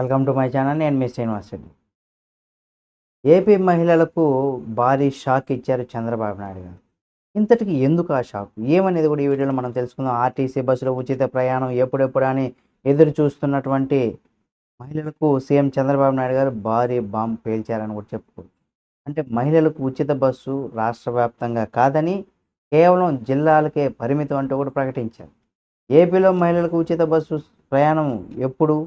Welcome to my channel. నేను మీ Srinivas Reddy. AP మహిళలకు భారీ షాక్ ఇచ్చారు చంద్రబాబు నాయుడు గారు. ఇంతటికి ఎందుకు ఆ షాక్? ఏమనేది కూడా ఈ వీడియోలో మనం తెలుసుకుందాం. ఆర్టీసీ బస్సులో ఉచిత ప్రయాణం ఎప్పుడెప్పుడు అని ఎదురు చూస్తున్నటువంటి మహిళలకు సీఎం చంద్రబాబు నాయుడు గారు భారీ బాంబ్ పేల్చారని కూడా చెప్పుకోవచ్చు. అంటే మహిళలకు ఉచిత బస్సు రాష్ట్ర వ్యాప్తంగా కాదని కేవలం జిల్లాలకే పరిమితం అంటూ కూడా ప్రకటించారు. ఏపీలో మహిళలకు ఉచిత బస్సు ప్రయాణం ఎప్పుడు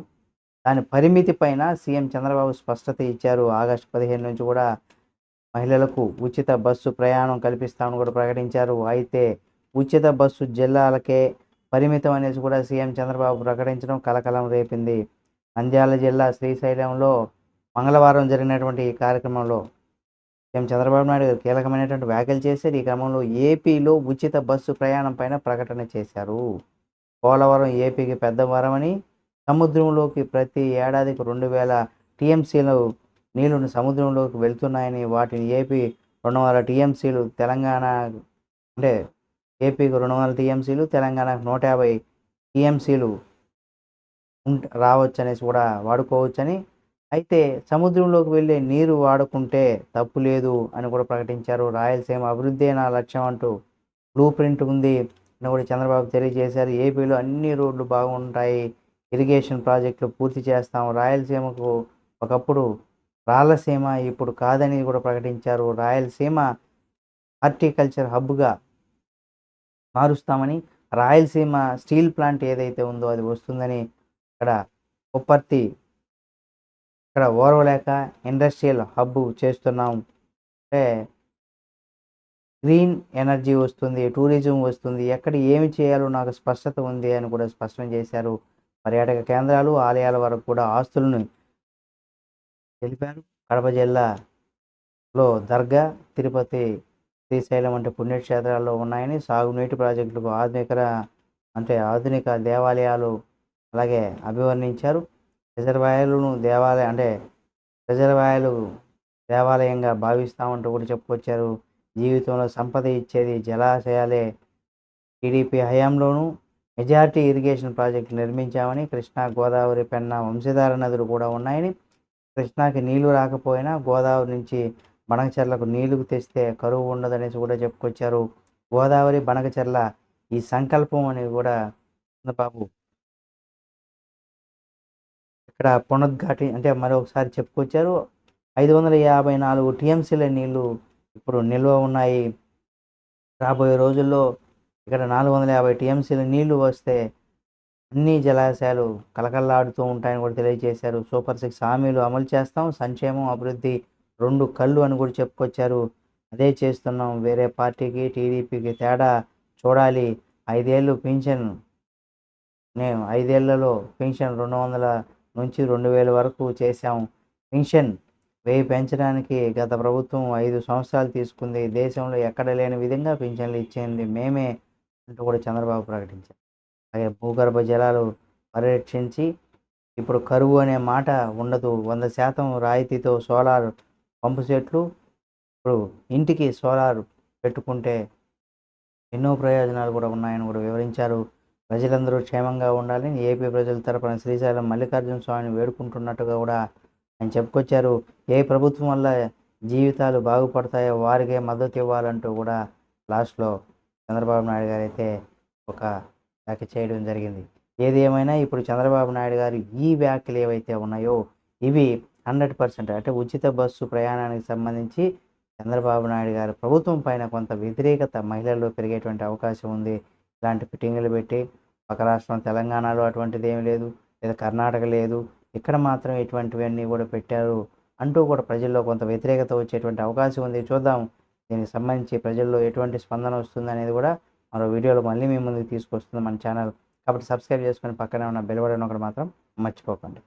దాని పరిమితి పైన సీఎం చంద్రబాబు స్పష్టత ఇచ్చారు. ఆగస్టు పదిహేను నుంచి కూడా మహిళలకు ఉచిత బస్సు ప్రయాణం కల్పిస్తామని కూడా ప్రకటించారు. అయితే ఉచిత బస్సు జిల్లాలకే పరిమితం అనేసి కూడా సీఎం చంద్రబాబు ప్రకటించడం కలకలం రేపింది. నంద్యాల జిల్లా శ్రీశైలంలో మంగళవారం జరిగినటువంటి ఈ కార్యక్రమంలో సీఎం చంద్రబాబు నాయుడు గారు కీలకమైనటువంటి వ్యాఖ్యలు చేశారు. ఈ క్రమంలో ఏపీలో ఉచిత బస్సు ప్రయాణం పైన ప్రకటన చేశారు. పోలవరం ఏపీకి పెద్ద వరమని సముద్రంలోకి ప్రతి ఏడాదికి రెండు వేల టీఎంసీలు నీళ్ళు సముద్రంలోకి వెళ్తున్నాయని వాటిని ఏపీ రెండు వందల టీఎంసీలు తెలంగాణ అంటే ఏపీకి రెండు వందల టీఎంసీలు తెలంగాణకు నూట యాభై టీఎంసీలు రావచ్చు అనేసి కూడా వాడుకోవచ్చని. అయితే సముద్రంలోకి వెళ్ళే నీరు వాడుకుంటే తప్పు లేదు అని కూడా ప్రకటించారు. రాయలసీమ అభివృద్ధి నా లక్ష్యం అంటూ బ్లూ ప్రింట్ ఉంది అని కూడా చంద్రబాబు తెలియజేశారు. ఏపీలో అన్ని రోడ్లు బాగుంటాయి. ఇరిగేషన్ ప్రాజెక్టులు పూర్తి చేస్తాం. రాయలసీమకు ఒకప్పుడు రాలసీమ ఇప్పుడు కాదని కూడా ప్రకటించారు. రాయలసీమ హార్టికల్చర్ హబ్గా మారుస్తామని రాయలసీమ స్టీల్ ప్లాంట్ ఏదైతే ఉందో అది వస్తుందని ఇక్కడ ఉప్పర్తి ఇక్కడ ఓర్వలేక ఇండస్ట్రియల్ హబ్ చేస్తున్నాం. అంటే గ్రీన్ ఎనర్జీ వస్తుంది టూరిజం వస్తుంది ఎక్కడ ఏమి చేయాలో నాకు స్పష్టత ఉంది అని కూడా స్పష్టం చేశారు. పర్యాటక కేంద్రాలు ఆలయాల వరకు కూడా ఆస్తులను తెలిపారు. కడప జిల్లాలో దర్గా తిరుపతి శ్రీశైలం వంటి పుణ్యక్షేత్రాల్లో ఉన్నాయని సాగునీటి ప్రాజెక్టులకు ఆధునిక అంటే ఆధునిక దేవాలయాలు అలాగే అభివర్ణించారు. రిజర్వాయర్లను దేవాలయం అంటే రిజర్వాయర్లు దేవాలయంగా భావిస్తామంటూ కూడా చెప్పుకొచ్చారు. జీవితంలో సంపద ఇచ్చేది జలాశయాలే. టీడీపీ హయాంలోనూ మెజార్టీ ఇరిగేషన్ ప్రాజెక్టు నిర్మించామని కృష్ణా గోదావరి పెన్నా వంశధార నదులు కూడా ఉన్నాయని కృష్ణాకి నీళ్ళు రాకపోయినా గోదావరి నుంచి బనకచెర్లకు నీళ్ళు తెస్తే కరువు ఉండదనేసి కూడా చెప్పుకొచ్చారు. గోదావరి బనకచెర్ల ఈ సంకల్పం అని కూడా బాబు. ఇక్కడ పునరుద్ఘాటి అంటే మరొకసారి చెప్పుకొచ్చారు. ఐదు వందల యాభై నాలుగు టీఎంసీల నీళ్ళు ఇప్పుడు నిల్వ ఉన్నాయి. రాబోయే రోజుల్లో ఇక్కడ నాలుగు వందల యాభై టీఎంసీల నీళ్ళు వస్తే అన్ని జలాశయాలు కలకల్లాడుతూ ఉంటాయని కూడా తెలియజేశారు. సూపర్ సిక్స్ హామీలు అమలు చేస్తాం సంక్షేమం అభివృద్ధి రెండు కళ్ళు అని కూడా చెప్పుకొచ్చారు. అదే చేస్తున్నాం. వేరే పార్టీకి టీడీపీకి తేడా చూడాలి. ఐదేళ్ళు పింఛన్ నేను ఐదేళ్ళలో పెన్షన్ రెండు వందల నుంచి రెండు వేల వరకు చేశాం. పెన్షన్ వెయ్యి పెంచడానికి గత ప్రభుత్వం ఐదు సంవత్సరాలు తీసుకుంది. దేశంలో ఎక్కడ లేని విధంగా పింఛన్లు ఇచ్చింది. మేమే అంటూ కూడా చంద్రబాబు ప్రకటించారు. అలాగే భూగర్భ జలాలు పరిరక్షించి ఇప్పుడు కరువు అనే మాట ఉండదు. వంద శాతం రాయితీతో సోలార్ పంపు సెట్లు ఇప్పుడు ఇంటికి సోలార్ పెట్టుకుంటే ఎన్నో ప్రయోజనాలు కూడా ఉన్నాయని కూడా వివరించారు. ప్రజలందరూ క్షేమంగా ఉండాలని ఏపీ ప్రజల తరపున శ్రీశైలం మల్లికార్జున స్వామిని వేడుకుంటున్నట్టుగా కూడా ఆయన చెప్పుకొచ్చారు. ఏ ప్రభుత్వం వల్ల జీవితాలు బాగుపడతాయో వారికే మద్దతు ఇవ్వాలంటూ కూడా లాస్ట్లో చంద్రబాబు నాయుడు గారు అయితే ఒక వ్యాఖ్య చేయడం జరిగింది. ఏది ఏమైనా ఇప్పుడు చంద్రబాబు నాయుడు గారు ఈ వ్యాఖ్యలు ఏవైతే ఉన్నాయో ఇవి హండ్రెడ్ పర్సెంట్ అంటే ఉచిత బస్సు ప్రయాణానికి సంబంధించి చంద్రబాబు నాయుడు గారు ప్రభుత్వం పైన కొంత వ్యతిరేకత మహిళల్లో పెరిగేటువంటి అవకాశం ఉంది. ఇలాంటి ఫిట్టింగ్లు పెట్టి ఒక రాష్ట్రం తెలంగాణలో అటువంటిది ఏమీ లేదు లేదా కర్ణాటక లేదు ఇక్కడ మాత్రం ఇటువంటివన్నీ కూడా పెట్టారు అంటూ కూడా ప్రజల్లో కొంత వ్యతిరేకత వచ్చేటువంటి అవకాశం ఉంది. చూద్దాం దీనికి సంబంధించి ప్రజల్లో ఎటువంటి స్పందన వస్తుంది అనేది కూడా మరో వీడియోలో మళ్ళీ మీ ముందుకు తీసుకొస్తుంది మన ఛానల్. కాబట్టి సబ్స్క్రైబ్ చేసుకొని పక్కనే ఉన్న బెల్ బటన్ ఒకటి మాత్రం మర్చిపోకండి.